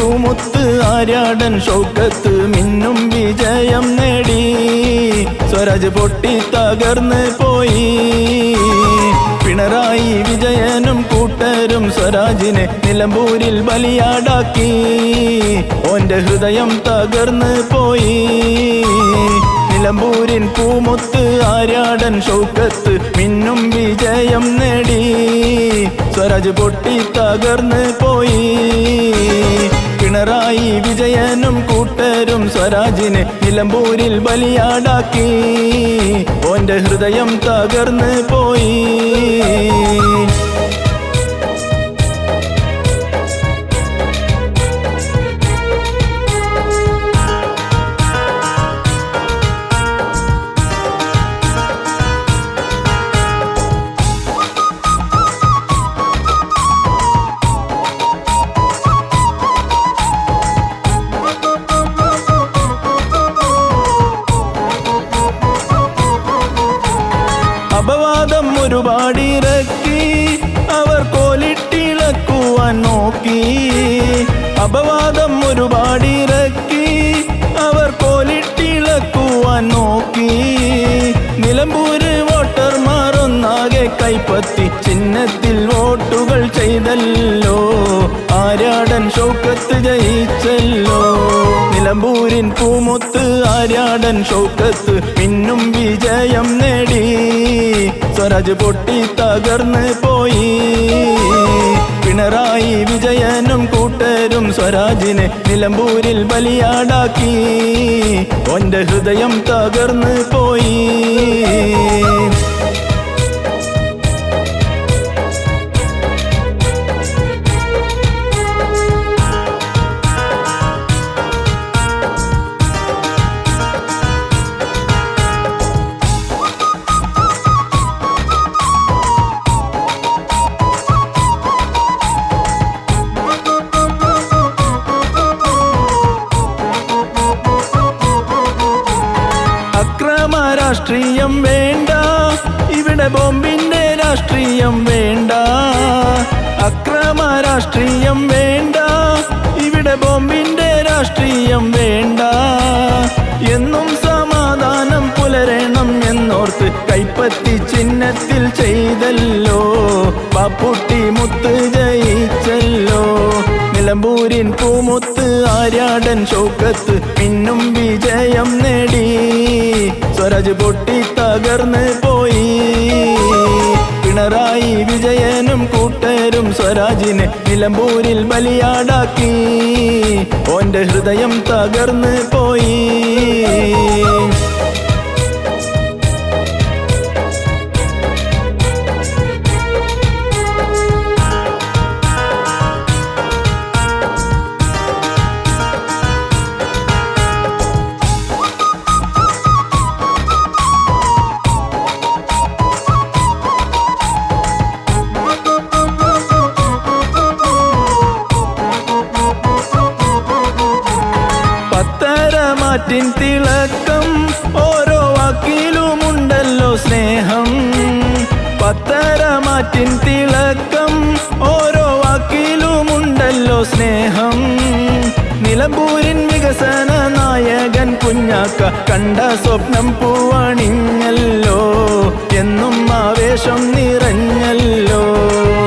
പൂമുത്ത് ആര്യാടൻ ഷൗക്കത്ത് മിന്നും വിജയം നേടി. സ്വരാജ് പൊട്ടി തകർന്ന് പോയി. പിണറായി വിജയനും കൂട്ടരും സ്വരാജിനെ നിലമ്പൂരിൽ ബലിയാടാക്കി. ഓന്റെ ഹൃദയം തകർന്ന് പോയി. നിലമ്പൂരിൻ പൂമുത്ത് ആര്യാടൻ ഷൗക്കത്ത് മിന്നും വിജയം നേടി. സ്വരാജ് പൊട്ടി തകർന്ന് പോയി. പിണറായി വിജയനും കൂട്ടരും സ്വരാജിനെ നിലമ്പൂരിൽ ബലിയാടാക്കി. ഓന്റെ ഹൃദയം തകർന്ന് പോയി. ഒരുപാടിറക്കി അവർ കോലിട്ടിളക്കുവാൻ നോക്കി. അപവാദം ഒരുപാടിറക്കി അവർ കോലിട്ടിളക്കുവാൻ നോക്കി. നിലമ്പൂര് വോട്ടർമാർ ഒന്നാകെ കൈപ്പത്തി ചിഹ്നത്തിൽ വോട്ടുകൾ ചെയ്തല്ലോ. ആരാടൻ ഷോക്കത്ത് ജയിച്ചല്ലോ. നിലമ്പൂരിൻ പൂമുത്ത് ആരാടൻ ഷോക്കത്ത് പിന്നും വിജയം നേടി. സ്വരാജ് പൊട്ടി തകർന്ന് പോയി. പിണറായി വിജയനും കൂട്ടരും സ്വരാജിനെ നിലമ്പൂരിൽ ബലിയാടാക്കി. ഒന്റെ ഹൃദയം തകർന്ന് പോയി. രാഷ്ട്രീയം വേണ്ട. ഇവിടെ ബോംബിന്റെ രാഷ്ട്രീയം വേണ്ട. അക്രമ രാഷ്ട്രീയം വേണ്ട. ഇവിടെ ബോംബിന്റെ രാഷ്ട്രീയം വേണ്ട. എന്നും സമാധാനം പുലരണം എന്നോർത്ത് കൈപ്പത്തി ചിഹ്നത്തിൽ ചെയ്തല്ലോ. പാപ്പുട്ടി മുത്ത് ജയിച്ചല്ലോ. നിലമ്പൂരിൻ പൂമുത്ത് ആര്യാടൻ ഷൗക്കത്ത് പിന്നും വിജയം നേടി. സ്വരാജ് പൊട്ടി തകർന്ന് പോയി. പിണറായി വിജയനും കൂട്ടരും സ്വരാജിനെ നിലമ്പൂരിൽ ബലിയാടാക്കി. ഓന്റെ ഹൃദയം തകർന്ന് പോയി. പത്തരമാറ്റിൻ തിളക്കം ഓരോ വാക്കിലുമുണ്ടല്ലോ സ്നേഹം. പത്തരമാറ്റിൻ തിളക്കം ഓരോ വാക്കിലുമുണ്ടല്ലോ സ്നേഹം. നിലമ്പൂരിൻ വികസന നായകൻ കുഞ്ഞാക്ക കണ്ട സ്വപ്നം പൂവണിഞ്ഞല്ലോ. എന്നും ആവേശം നിറഞ്ഞല്ലോ.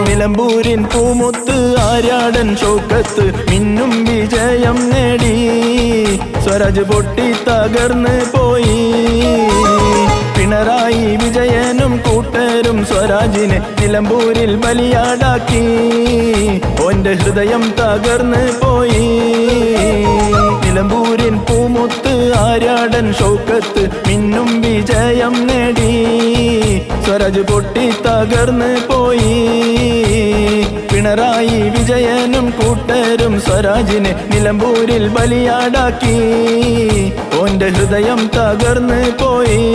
നിലമ്പൂരിൻ പൂമുത്ത് ആരാടൻ ചോക്കത്ത് മിന്നും വിജയം നേടി. സ്വരാജ് പൊട്ടി തകർന്ന് പോയി. പിണറായി വിജയനും കൂട്ടരും സ്വരാജിനെ നിലമ്പൂരിൽ ബലിയാടാക്കി. ഓന്റെ ഹൃദയം തകർന്ന് പോയി. നിലമ്പൂരിൻ പൂമുത്ത് ആര്യാടൻ ഷൗക്കത്ത് മിന്നും വിജയം നേടി. സ്വരാജ് പൊട്ടി തകർന്ന് പോയി. പിണറായി വിജയനും കൂട്ടരും സ്വരാജിനെ നിലമ്പൂരിൽ ബലിയാടാക്കി. ഓന്റെ ഹൃദയം തകർന്നു പോയി.